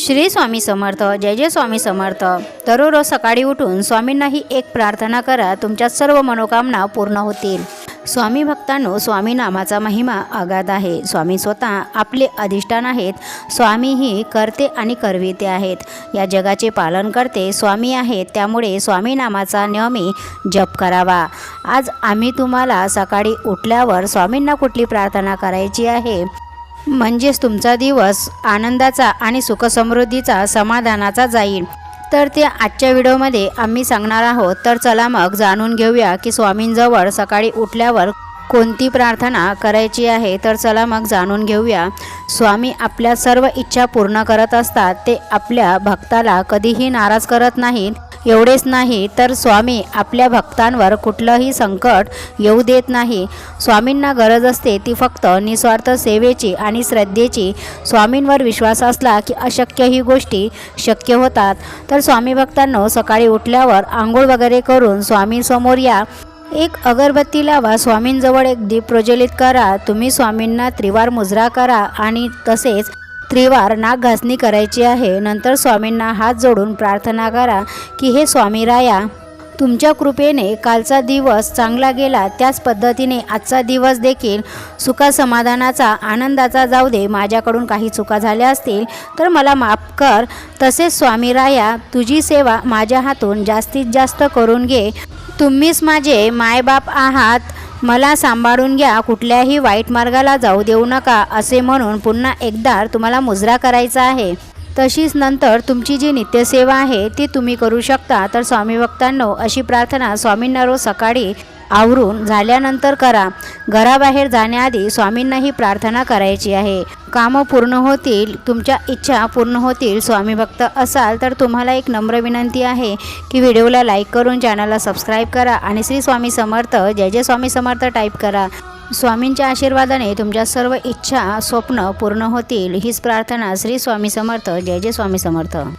श्री स्वामी समर्थ जय जय स्वामी समर्थ. दररोज सकाळी उठून स्वामींना ही एक प्रार्थना करा तुमच्या सर्व मनोकामना पूर्ण होतील. स्वामी भक्तांनो स्वामी नामाचा महिमा अगाध आहे. स्वामी स्वतः आपले अधिष्ठान आहेत. स्वामी ही करते आणि करविते आहेत. या जगाचे पालन करते स्वामी आहेत. त्यामुळे स्वामी नामाचा नेहमी जप करावा. आज आम्ही तुम्हाला सकाळी उठल्यावर स्वामींना कुठली प्रार्थना करायची आहे? म्हणजेच तुमचा दिवस आनंदाचा आणि सुखसमृद्धीचा समाधानाचा जाईल. तर ते आजच्या व्हिडिओमध्ये आम्ही सांगणार आहोत. तर चला मग जाणून घेऊया की स्वामींजवळ सकाळी उठल्यावर कोणती प्रार्थना करायची आहे तर चला मग जाणून घेऊया. स्वामी आपल्या सर्व इच्छा पूर्ण करत असतात ते आपल्या भक्ताला कधीही नाराज करत नाहीत. एवढेच नाही तर स्वामी आपल्या भक्तांवर कुठलंही संकट येऊ देत नाही. स्वामींना गरज असते ती फक्त निस्वार्थ सेवेची आणि श्रद्धेची. स्वामींवर विश्वास असला की अशक्य ही गोष्टी शक्य होतात. तर स्वामी भक्तांनो सकाळी उठल्यावर आंघोळ वगैरे करून स्वामींसमोर या. एक अगरबत्ती लावा स्वामींजवळ एक दीप प्रज्वलित करा तुम्ही स्वामींना त्रिवार मुजरा करा आणि तसेच त्रिवार नाक घासणी करायची आहे. नंतर स्वामींना हात जोडून प्रार्थना करा की हे स्वामी राया तुमच्या कृपेने कालचा दिवस चांगला गेला. त्याच पद्धतीने आजचा दिवस देखील सुखासमाधानाचा आनंदाचा जाऊ दे. माझ्याकडून काही चुका झाल्या असतील तर मला माफ कर. तसेच स्वामी राया तुझी सेवा माझ्या हातून जास्तीत जास्त करून घे. तुम्हीच माझे मायबाप आहात. मला सांभाळून घ्या. कुठल्याही वाईट मार्गाला जाऊ देऊ नका. असे म्हणून पुन्हा एकदा तुम्हाला मुजरा करायचा आहे. तशीच नंतर तुमची जी नित्यसेवा आहे ती तुम्ही करू शकता. तर स्वामी भक्तांनो अशी प्रार्थना स्वामींना रोज सकाळी आवरून झाल्यानंतर करा. घराबाहेर जाण्याआधी स्वामींना ही प्रार्थना करायची आहे. कामं पूर्ण होतील तुमच्या इच्छा पूर्ण होतील स्वामी भक्त असाल तर तुम्हाला एक नम्र विनंती आहे की व्हिडिओला लाईक करून चॅनलला सबस्क्राईब करा आणि श्री स्वामी समर्थ जय जय स्वामी समर्थ टाईप करा. स्वामींच्या आशीर्वादाने तुमच्या सर्व इच्छा स्वप्न पूर्ण होतील. हीच प्रार्थना श्री स्वामी समर्थ जय जय स्वामी समर्थ.